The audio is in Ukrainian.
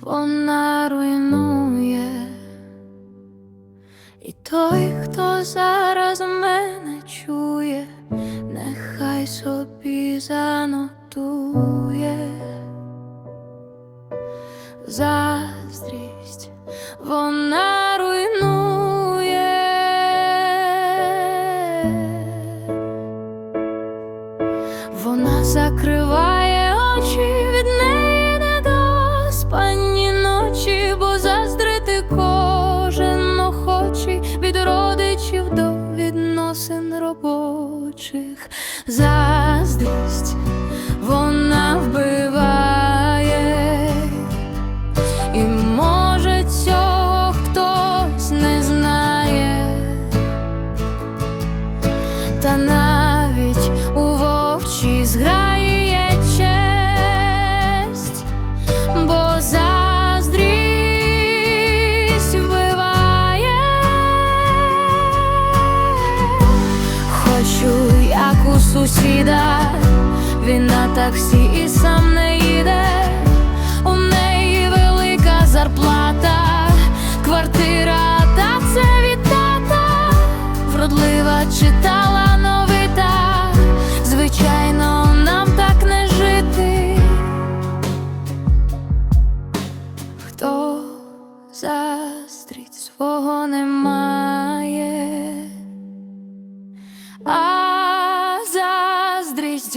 вона руйнує. І той, хто зараз мене чує, нехай собі занотує. Заздрість вона руйнує. Вона закриває робочих. Заздрість вона вбиває, і може цього хтось не знає. Та навіть сусіда, він на таксі і сам не їде. У неї велика зарплата, квартира, та це від тата. Вродлива чи талановита, звичайно, нам так не жити. Хто заздрить свого немає, заздрість